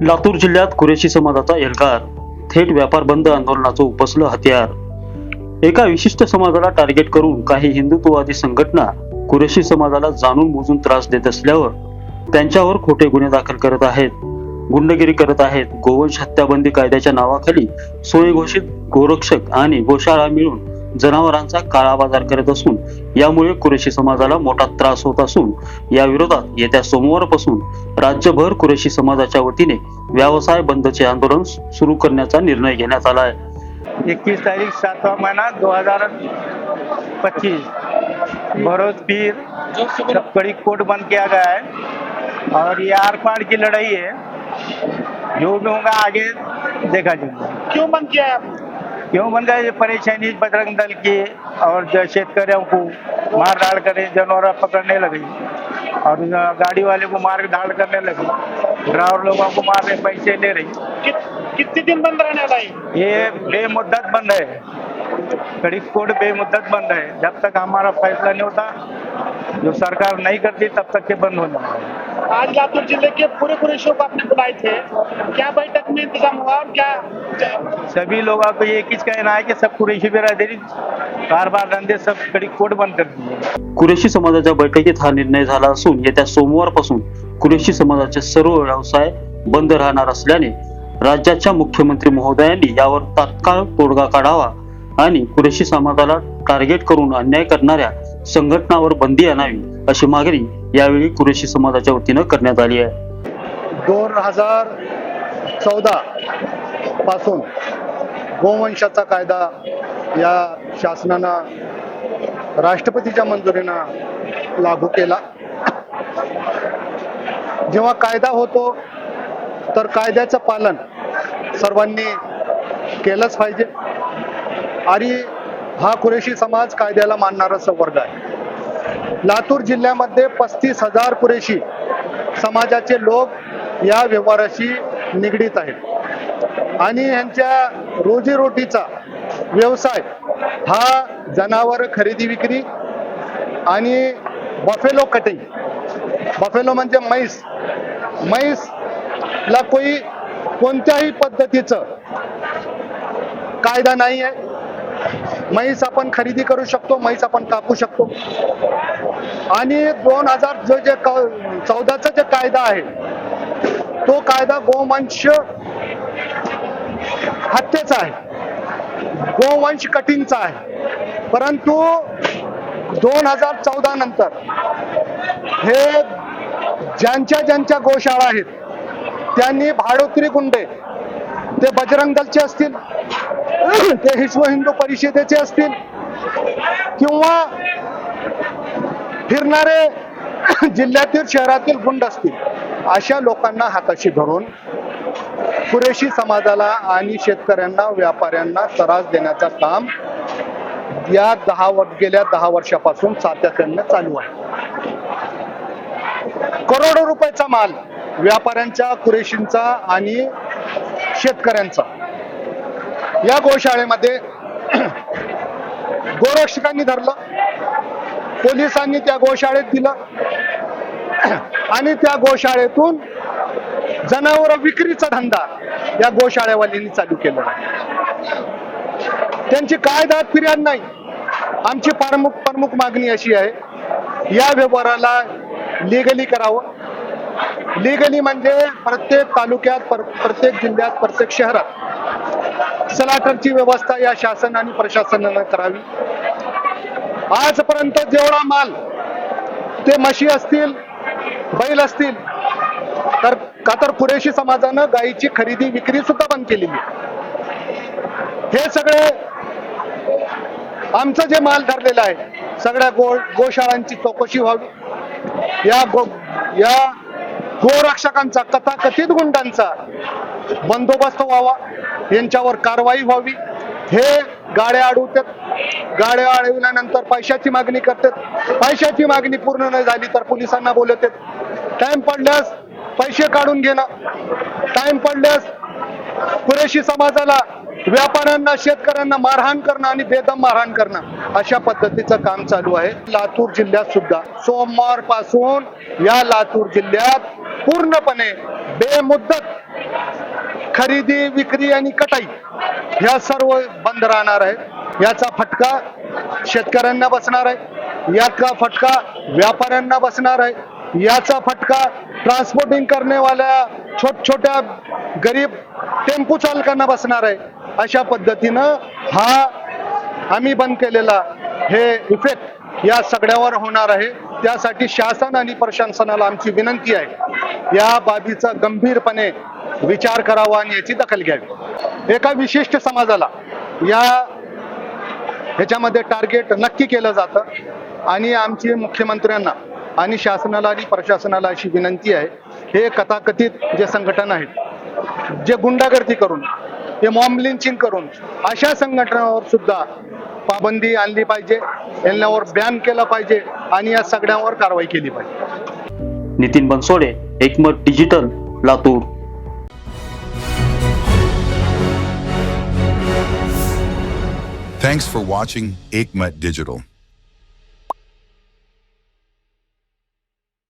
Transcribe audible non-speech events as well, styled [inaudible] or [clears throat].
लातूर जिल्ह्यात कुरेशी समाजाचा एल्गार थेट व्यापार बंद आंदोलनाचं उपसलं हत्यार एका विशिष्ट समाजाला टार्गेट करून काही हिंदुत्ववादी संघटना कुरेशी समाजाला जाणून बुजून त्रास देत असल्यावर त्यांच्यावर खोटे गुन्हे दाखल करत आहेत. गुंडगिरी करत आहेत. गोवंश हत्याबंदी कायद्याच्या नावाखाली स्वयंघोषित गोरक्षक आणि गोशाळा मिळून जनावरांचा काळा बाजार करत असून यामुळे कुरेशी समाजाला मोठा त्रास होत असून या विरोधात येत्या सोमवारपासून राज्यभर कुरेशी समाजाच्या वतीने व्यवसाय बंदचे आंदोलन सुरू करण्याचा निर्णय घेण्यात आला आहे. इक्कीस तारीख सातवा महीना दो हजार पच्चीस. बरोज पीर कड़ी कोर्ट बंद किया गया है और ये आर पार की लड़ाई है। जो भी होगा आगे देखा जाएगा। क्यों बंद किया है क्यों बन ये परेशानी बजरंग दल की और जो शेतकरियों को मार डाल कर जानवर पकड़ने लगी और गाड़ी वाले को मार डाल करने लगी। ड्राइवर लोगों को मार रहे पैसे ले रही। कित, कितने दिन बंद रहने है? ये बेमुद्दत बंद है। कड़ी कोर्ट बेमुद्दत बंद है। जब तक हमारा फैसला नहीं होता जो सरकार नहीं करती तब तक ये बंद हो जाएगा आज लातूर जिले के पूरे पूरे शो को आपने बुलाए थे क्या बैठक में इंतजाम हुआ और क्या सभी लोगों को ये किस कहना है कि सब कुरेशी बिरादरी कारोबार धंधे सब कड़ी कोर्ट बंद कर दिए कुरेशी समाजाच्या बैठकीत हा निर्णय झाला असून येत्या सोमवारपासून कुरेशी समाजाचे सर्व व्यवसाय बंद राहणार असल्याने राज्याच्या मुख्यमंत्री महोदयांनी यावर तात्काळ तोडगा काढावा आणि कुरेशी समाजाला टार्गेट करून अन्याय करणाऱ्या संघटनावर बंदी आणावी अशी मागणी यावेळी कुरेशी समाजाच्या वतीनं करण्यात आली आहे. दोन हजार चौदा पासून गोवंशाचा कायदा या शासनानं राष्ट्रपतीच्या मंजुरीनं लागू केला. जेव्हा कायदा होतो तर कायद्याचं पालन सर्वांनी केलंच पाहिजे. आणि हा कुरेशी समाज कायद्याला मानणारा संवर्ग आहे. लातूर जिल्ह्यामध्ये पस्तीस हजार कुरेशी समाजाचे लोक या व्यवहाराशी निगडीत आहेत. आणि यांच्या रोजीरोटीचा व्यवसाय हा जनावर खरेदी विक्री आणि बफेलो कटिंग बफेलो म्हणजे म्हैस म्हैसला कोई कोणत्याही पद्धतीचं कायदा नाही आहे म्हैस आपण खरेदी करू शकतो म्हैस आपण कापू शकतो. आणि दोन हजार जो जे चौदाचा जे कायदा आहे तो कायदा गोवंश हत्येचा आहे. गोवंश कटिंगचा आहे. परंतु दोन हजार चौदा नंतर हे ज्यांच्या ज्यांच्या गोशाळा आहेत त्यांनी भाडोत्री गुंडे ते बजरंग दलचे असतील ते विश्व हिंदू परिषदेचे असतील किंवा फिरणारे जिल्ह्यातील शहरातील गुंड असतील अशा लोकांना हाताशी धरून पुरेशी समाजाला आणि शेतकऱ्यांना व्यापाऱ्यांना त्रास देण्याचं काम या दहा वर गेल्या दहा वर्षापासून सातत्याने चालू आहे. करोडो रुपयाचा माल व्यापाऱ्यांचा कुरेशींचा आणि शेतकऱ्यांचा. या गोशाळेमध्ये [clears throat] गोरक्षकांनी धरलं पोलिसांनी त्या गोशाळेत दिलं [clears throat] आणि त्या गोशाळेतून जनावर विक्रीचा धंदा या गोशाळेवाल्यांनी चालू केला. त्यांची काय दाद फिर्याद नाही. आमची प्रमुख प्रमुख मागणी अशी आहे या व्यवहाराला लिगली करावं. लीगली म्हणजे प्रत्येक तालुक्यात प्रत्येक जिल्ह्यात प्रत्येक शहरात सलाटरची व्यवस्था या शासन आणि प्रशासनानं करावी. आजपर्यंत जेवढा माल ते म्हशी असतील बैल असतील तर का तर पुरेशी समाजानं गायीची खरेदी विक्री सुद्धा बंद केलेली हे सगळे आमचं जे माल धरलेलं आहे सगळ्या गो गोशाळांची चौकशी व्हावी. या गो या गोरक्षकांचा कथाकथित गुंडांचा बंदोबस्त व्हावा यांच्यावर कारवाई व्हावी. हे गाड्या अडवतात गाड्या अडविल्यानंतर पैशाची मागणी करतात. पैशाची मागणी पूर्ण नाही झाली तर पोलिसांना बोलवतात. टाइम पडल्यास पैसे काढून घेणं. टाइम पडल्यास पुरेशी समाजाला व्यापाऱ्यांना शेतकऱ्यांना मारहाण करणं आणि बेदम मारहाण करणं. अशा पद्धतीचं काम चालू आहे. लातूर जिल्ह्यात सुद्धा. सोमवारपासून या लातूर जिल्ह्यात पूर्णपणे बेमुद्दत खरेदी विक्री आणि कटाई ह्या सर्व बंद राहणार आहे. याचा फटका शेतकऱ्यांना बसणार आहे. याचा फटका व्यापाऱ्यांना बसणार आहे. याचा फटका ट्रान्सपोर्टिंग करण्यावाल्या छोट छोट्या गरीब टेम्पो चालकांना बसणार आहे. अशा पद्धतीनं हा आम्ही बंद केलेला हे इफेक्ट या सगळ्यावर होणार आहे. त्यासाठी शासन आणि प्रशासनाला आमची विनंती आहे. या बाबीचा गंभीरपणे विचार करावा आणि याची दखल घ्यावी. एका विशिष्ट समाजाला या ह्याच्यामध्ये टार्गेट नक्की केलं जातं. आणि आमची मुख्यमंत्र्यांना आणि शासनाला आणि प्रशासनाला अशी विनंती आहे. हे कथाकथित जे संघटन आहेत जे गुंडागर्दी करून हे मॉम लिंचिंग करून अशा संघटनावर सुद्धा पाबंदी आणली पाहिजे यांच्यावर बॅन केलं पाहिजे आणि या सगळ्यांवर कारवाई केली पाहिजे Nitin Bansode Ekmat digital Latur Thanks for watching Aikmat Digital.